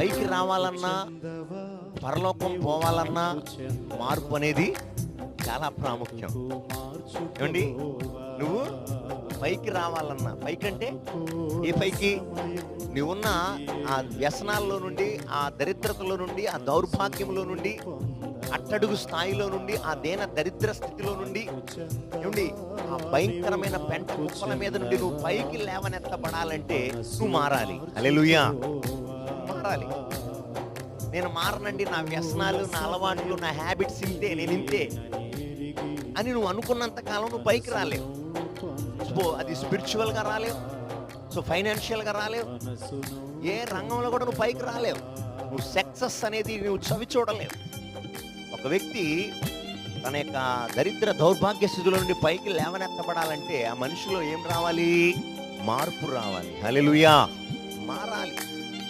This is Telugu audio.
పైకి రావాలన్నా పరలోకం పోవాలన్నా మార్పు అనేది చాలా ప్రాముఖ్యం. ఏమండి? నువ్వు పైకి రావాలన్నా పైకి అంటే ఏ పైకి నువ్వున్న ఆ వ్యసనాల్లో నుండి ఆ దరిద్రతలో నుండి ఆ దౌర్భాగ్యంలో నుండి అట్టడుగు స్థాయిలో నుండి ఆ దేన దరిద్ర స్థితిలో నుండి ఏమండి? ఆ భయంకరమైన పెంట కుప్పల మీద నుండి నువ్వు పైకి లేవనెత్తబడాలంటే నువ్వు మారాలి. అలెలుయా మారాలి. నేను మారనండి నా వ్యసనాలు నా అలవాట్లు నా హ్యాబిట్స్ ఇంతే నేను ఇంతే అని నువ్వు అనుకున్నంత కాలం నువ్వు పైకి రాలేవు. సో అది స్పిరిచువల్గా రాలేవు. సో ఫైనాన్షియల్గా రాలేవు. ఏ రంగంలో కూడా నువ్వు పైకి రాలేవు. నువ్వు సక్సెస్ అనేది నువ్వు చవి చూడలేవు. ఒక వ్యక్తి తన యొక్క దరిద్ర దౌర్భాగ్య స్థితిలో నుండి పైకి లేవనెత్తబడాలంటే ఆ మనిషిలో ఏం రావాలి? మార్పు రావాలి. హల్లెలూయా